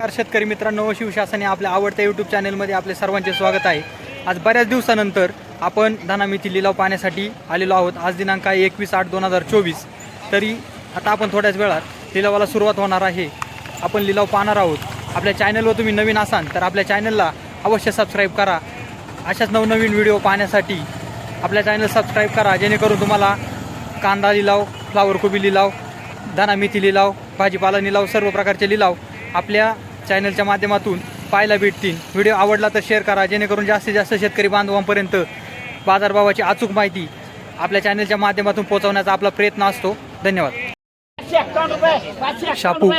नमस्कार शेतकरी मित्रांनो शिवशासने आपल्या आवडत्या यूट्यूब चॅनलमध्ये आपले सर्वांचे स्वागत आहे. आज बऱ्याच दिवसानंतर आपण धनामिती लिलाव पाहण्यासाठी आलेलो आहोत. आज दिनांक आहे एकवीस आठ दोन हजार चोवीस. तरी आता आपण थोड्याच वेळात लिलावाला सुरुवात होणार आहे. आपण लिलाव पाहणार आहोत. आपल्या चॅनलवर तुम्ही नवीन असाल तर आपल्या चॅनलला अवश्य सबस्क्राईब करा. अशाच नवनवीन व्हिडिओ पाहण्यासाठी आपल्या चॅनल सबस्क्राईब करा. जेणेकरून तुम्हाला कांदा लिलाव फ्लावर कोबी लिलाव धनामिथी लिलाव भाजीपाला लिलाव सर्व प्रकारचे लिलाव आपल्या चॅनलच्या माध्यमातून पाहायला भेटतील. व्हिडिओ आवडला तर शेअर करा जेणेकरून जास्तीत जास्त शेतकरी बांधवांपर्यंत बाजारभावाची अचूक माहिती आपल्या चॅनलच्या माध्यमातून पोहोचवण्याचा आपला प्रयत्न असतो. धन्यवाद. शापू.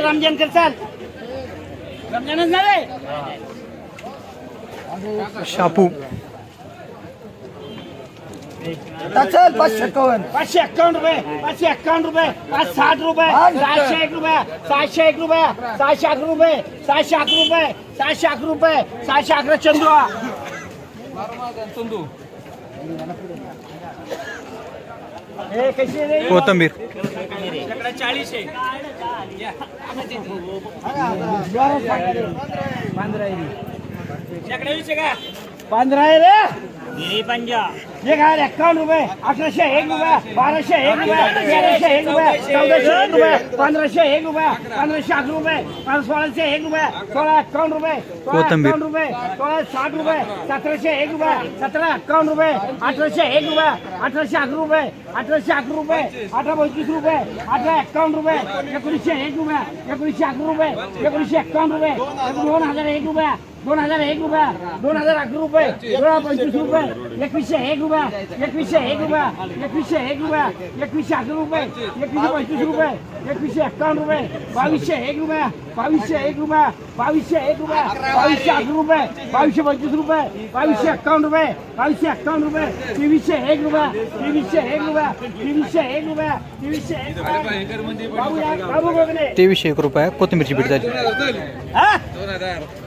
शापू. चल पाचशे एक्कावन्न पाचशे अकाउंट रुपये पाचशे अकाउंट रुपये पाच साठ रुपये सहाशे एक रुपये सहाशे एक रुपये सहाशे अकरा रुपये सहाशे अकरा रुपये सहाशे अकरा रुपये सहाशे अकरा चंदू. हे कशी रे? कोथंबीर. पंधरा आहे. रे. एक हज़ार एक्कावन्न रुपये अठराशे एक रुपये बाराशे एक रुपये तेराशे एक रुपये चौदाशे एक रुपये पंधराशे एक रुपये पंधराशे अकरा रुपये सोळाशे एक रुपये सोळा एक्कावन्न रुपये. एक्कावन्न रुपये सोळा साठ रुपये सतराशे एक रुपये सतरा एक्कावन्न रुपये अठराशे एक रुपये अठराशे अकरा रुपये अठराशे अकरा रुपये अठरा पंचवीस रुपये अठरा एक्कावन्न रुपये एकोणीसशे एक रुपये एकोणीसशे अकरा रुपये एकोणीसशे एक्कावन्न रुपये दोन हज़ार एक रुपये दोन हज़ार एक रुपये दोन हज़ार अकरा रुपये दोन हज़ार पंचवीस रुपये एकवीसशे एक रुपये एकवीसशे एक रुपये एकवीसशे एक रुपये एकवीसशे अकरा रुपये एकवीसशे पंचवीस रुपये एकवीसशे एक्कावन्न रुपये बावीसशे एक रुपये बावीसशे एक रुपये बावीसशे एक रुपये बावीसशे अकरा रुपये बावीसशे पंचवीस रुपये बावीसशे एक्कावन्न रुपये बावीसशे एक्कावन्न रुपये तेवीसशे एक रुपये तेवीसशे एक रुपये तेवीसशे एक रुपये तेवीसशे एक रुपये. तेवीसशे एक रुपये कोथिंबीरची बीट झाली.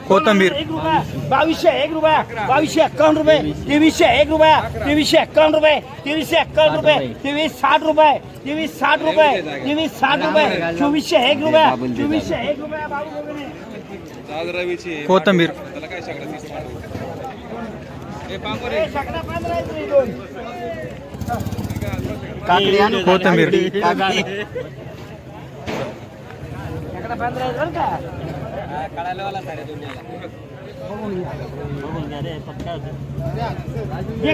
कोथंबीर. एक रुपये. बावीसशे एक रुपये. बावीसशे एक्कावन्न रुपये. तेवीसशे एक रुपये. तेवीसशे एक्कावन्न रुपये. तेवीसशे एक्कावन्न रुपये. तेवीस साठ रुपये. तेवीस साठ रुपये. तेवीस साठ रुपये. चोवीसशे एक रुपये. चोवीसशे एक रुपये बाबू बघणे कोथंबीर. कळालं मला साडे दोन एक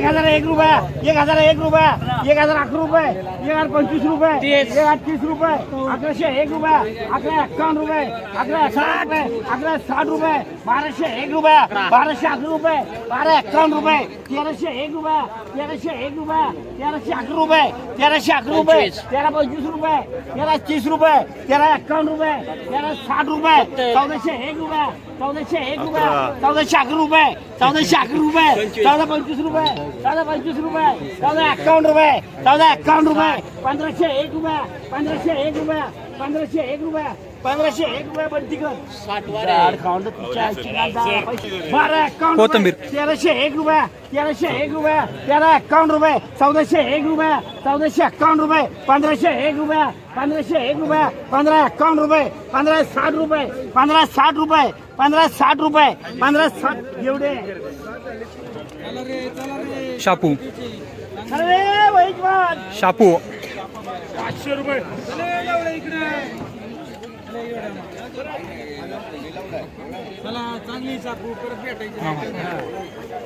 हजार एक रुपया एक हजार एक रुपया एक हजार अकरा रुपये एक हजार पंचवीस रुपये एक हजार तीस रुपये अकराशे एक रुपया अकरा एक्कावन्न रुपये अकरा साठ रुपये अकरा साठ रुपये बाराशे एक रुपया बाराशे अकरा रुपये बारा एक्कावन्न रुपये तेराशे एक रुपया तेराशे एक रुपया तेराशे अकरा रुपये तेराशे अकरा रुपये तेरा पंचवीस रुपये तेरा तीस रुपये तेरा एक्कावन्न रुपये तेरा साठ रुपये चौदाशे एक रुपया चौदाशे एक रुपये. चौदाशे अकरा रुपये. चौदाशे अकरा रुपये. चौदा पंचवीस रुपये. चौदा पंचवीस रुपये. चौदा एक्कावन्न रुपये. चौदा एक्कावन्न रुपये. पंधराशे एक रुपये. पंधराशे एक रुपये. पंधराशे एक रुपये. पंधराशे एक रुपये बंदी कर खाऊन. बारा रुपये. कोथिंबीर. तेराशे एक रुपये. तेराशे एक रुपये. तेरा एक्कावन्न रुपये. चौदाशे एक रुपये. चौदाशे एक्कावन्न रुपये. पंधराशे एक रुपये. पंधराशे एक रुपये. पंधरा एक्कावन्न रुपये. पंधरा साठ रुपये. पंधरा साठ रुपये. पंधरा साठ रुपये. पंधरा साठ एवढे. शापू. अरे शापू. पाचशे रुपये.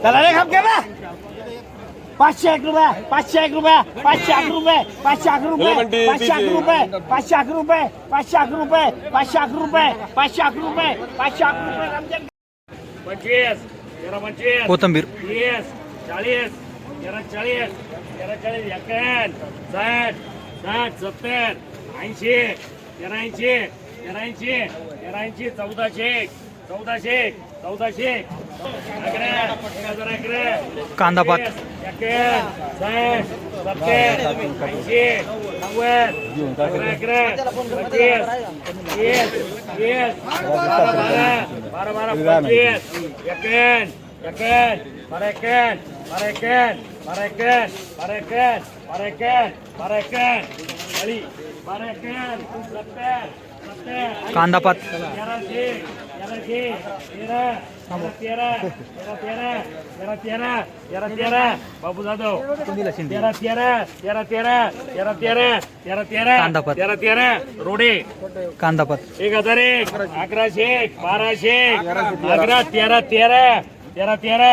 चला रे खाप ना पाचशे एक रुपये पाचशे एक रुपये पाचशे अकरा रुपये पाचशे अकरा रुपये पाचशे अकरा रुपये पाचशे अकरा रुपये पाचशे अकरा रुपये पाचशे अकरा रुपये पाचशे अकरा रुपये पाचशे अकरा रुपये पंचवीस तेरा पंचवीस कोथंबीर तीस चाळीस तेरा चाळीस तेरा चाळीस एकावन्न साठ साठ सत्तर ऐंशी तेरा ऐंशी तेराऐंशी तेराऐंशी चौदाशे चौदाशे चौदाशे कांदापात ऐंशी नव्वद अकरा पंचवीस वीस वीस बारा बारा बारा बारा पंचवीस एकन एकन बारा एकन बारा एकन बारा एकन बारा एकन बारा एकन बारा एकन चाळीस बारा एकन सत्तर कांदा पात तेराशे तेरा तेरा तेरा तेरा तेरा तेरा तेरा बाबू जाधव तेरा तेरा तेरा तेरा तेरा तेरा तेरा तेरा कांदापात. तेरा तेरा रोडे कांदापात एक हजार एक अकराशे एक बाराशे एक अकरा तेरा तेरा तेरा तेरा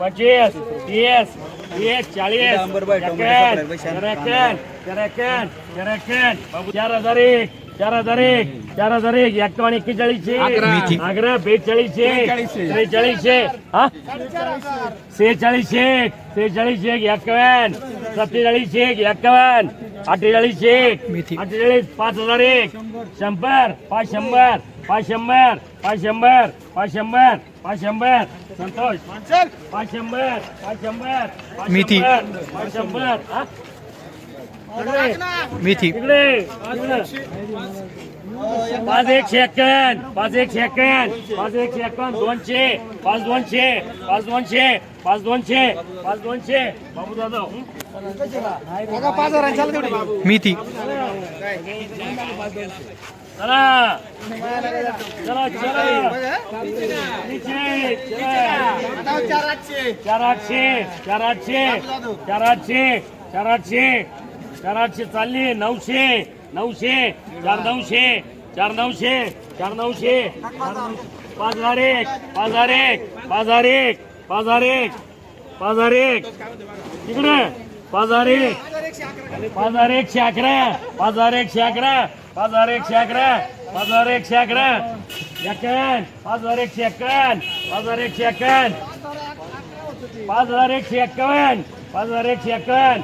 पंचवीस तीस तीस चाळीस तेरा तेरा तेरा बाबू चार हजार एक चार हजार एक चार हजार एक एक्कावन्न एक्केचाळीसशे. अकरा बेचाळीसशे त्रेचाळीसशे हा सेहेचाळीसशे एक सेहेचाळीसशे एक एक्कावन्न सत्तेचाळीसशे एक एक्कावन्न अठ्ठेचाळीसशे एक. अठ्ठेचाळीस पाच हजार एक शंभर पाच शंभर पाच शंभर पाच शंभर पाच शंभर पाच शंभर संतोष पाच शंभर पाच शंभर पाच. शंभर, पाच शंभर मेथी. पाच एकशे एक्क्याण्णव पाच एकशे एक्क्याण्णव पाच एक्कावन्न दोनशे पाच दोनशे पाच दोनशे पाच दोनशे पाच दोनशे बाबू दादा मेथी चला चला। चला नीचे, चला. चार आठशे. चार आठशे चार आठशे चार आठशे। चार आठशे चालली. नऊशे नऊशे चार नऊशे चार नऊशे चार नऊशे पाच हजार एक पाच हजार एक पाच हजार एक पाच हजार एक पाच हजार एक. तिकडे पाच हजार एक. पाच हजार एकशे अकरा पाच हजार एकशे अकरा पाच हजार एकशे अकरा पाच हजार एकशे अकरा. एक्कावन्न पाच हजार एकशे एक्कावन्न पाच हजार एकशे एक्कावन्न पाच हजार एकशे एक्कावन्न. पाच हजार एकशे एक्कावन्न.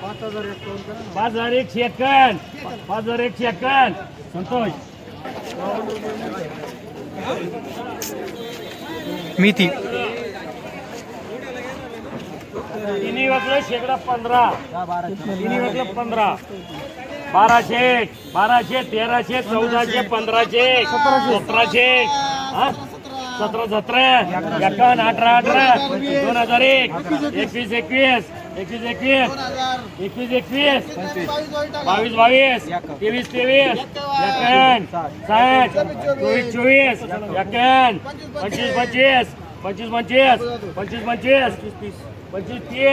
पाच हजार एकशे एक्कावन्न. पाच हजार एकशे एक्कावन्न. संतोष. मेथी तिन्ही वाजलं शेकडा पंधरा. तिन्ही वाजलं पंधरा. बाराशे बाराशे तेराशे चौदाशे पंधराशे सतराशे हा? सतरा सतरा एकावन्न अठरा अठरा दोन हजार एक एकवीस एकवीस एकवीस एकवीस एकवीस एकवीस बावीस बावीस तेवीस तेवीस एकावन्न साठ चोवीस चोवीस एकावन्न पंचवीस पंचवीस पंचवीस पंचवीस पंचवीस पंचवीस पंचवीस तीस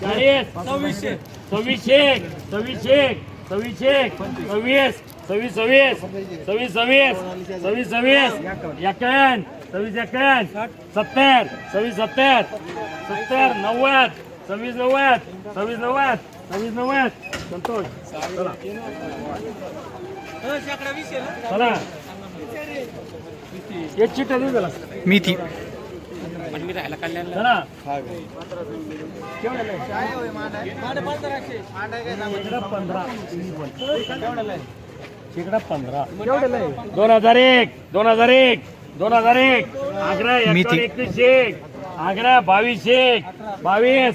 चाळीस सव्वीसशे सव्वीसशे सव्वीसशे सव्वीसशे सव्वीस सव्वीस सव्वीस सव्वीस सव्वीस सव्वीस सव्वीस एकावन्न सव्वीस एकावन्न सत्तर सव्वीस सत्तर सत्तर नव्वद सव्वीस नव्वद सव्वीस नव्वद सव्वीस नव्वद. संतोष चला. चला. एक चिट देऊ त्याला. मेथी. चला. शेकडा पंधरा. पंधरा. दोन हजार एक दोन हजार एक. दोन हज़ार एक. अकरा. एकवीस एक. अकरा बावीस एक. बावीस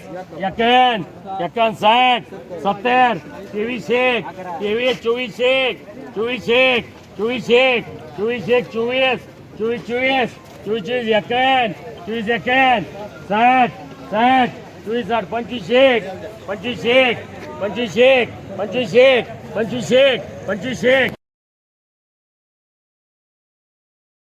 साठ सत्तर तेवीस एक. तेवीस चोवीस एक. चोवीस एक. चोवीस एक. चोवीस एक चोवीस. चोवीस चोवीस. चोवीस चोवीस एकावन्न चोवीस साठ साठ. चोवीस साठ पंचवीस एक. पंचवीस एक. पंचवीस एक. पंचवीस एक. पंचवीस एक. पंचवीस एक.